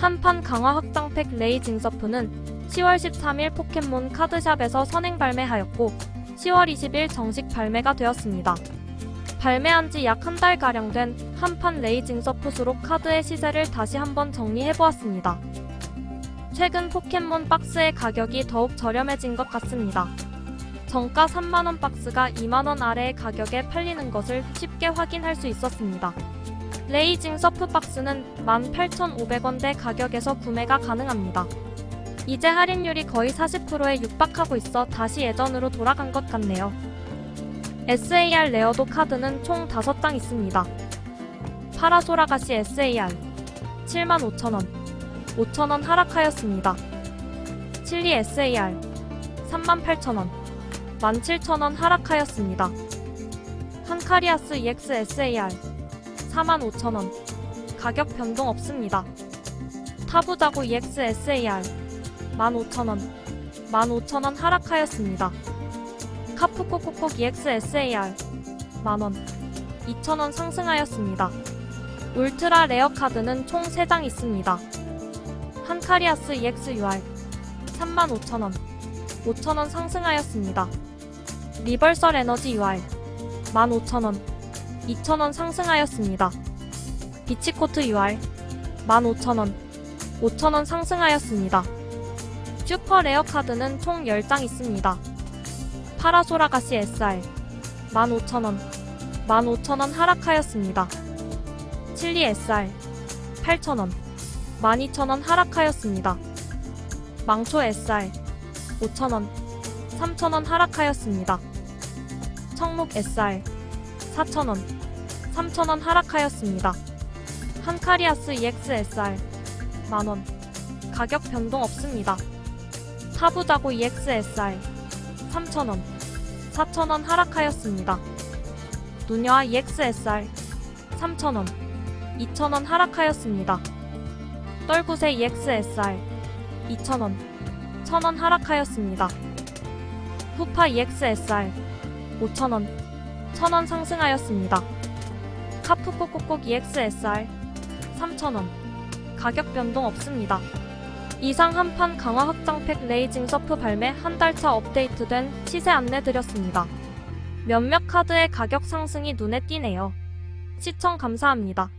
한판 강화 확장팩 레이 징서프는 10월 13일 포켓몬 카드샵에서 선행 발매하였고 10월 20일 정식 발매가 되었습니다. 발매한 지 약 한 달가량 된 한판 레이 징서프 수록 카드의 시세를 다시 한번 정리해보았습니다. 최근 포켓몬 박스의 가격이 더욱 저렴해진 것 같습니다. 정가 3만원 박스가 2만원 아래의 가격에 팔리는 것을 쉽게 확인할 수 있었습니다. 레이징 서프 박스는 18,500원대 가격에서 구매가 가능합니다. 이제 할인율이 거의 40%에 육박하고 있어 다시 예전으로 돌아간 것 같네요. SAR 레어도 카드는 총 5장 있습니다. 파라소라가시 SAR 75,000원 5,000원 하락하였습니다. 칠리 SAR 38,000원 17,000원 하락하였습니다. 한카리아스 EX SAR 45,000원 가격 변동 없습니다. 타부자고 EX SAR 15,000원 15,000원 하락하였습니다. 카프코코콕 EX SAR 만원 2,000원 상승하였습니다. 울트라 레어 카드는 총 3장 있습니다. 한카리아스 EX UR 35,000원 5,000원 상승하였습니다. 리벌설 에너지 UR 15,000원 2,000원 상승하였습니다. 비치코트 UR 15,000원 5,000원 상승하였습니다. 슈퍼 레어 카드는 총 10장 있습니다. 파라소라가시 SR 15,000원 15,000원 하락하였습니다. 칠리 SR 8,000원 12,000원 하락하였습니다. 망초 SR 5,000원 3,000원 하락하였습니다. 청록 SR 4,000원 3,000원 하락하였습니다. 한카리아스 EX SR 만원 가격 변동 없습니다. 타부자고 EX SR 3,000원 4,000원 하락하였습니다. 누녀와 EX SR 3,000원 2,000원 하락하였습니다. 떨구새 EX SR 2,000원 1,000원 하락하였습니다. 후파 EX SR 5,000원 1,000원 상승하였습니다. 카프코코콕 EX SR 3,000원 가격 변동 없습니다. 이상 한판 강화 확장팩 레이징 서프 발매 한 달차 업데이트된 시세 안내 드렸습니다. 몇몇 카드의 가격 상승이 눈에 띄네요. 시청 감사합니다.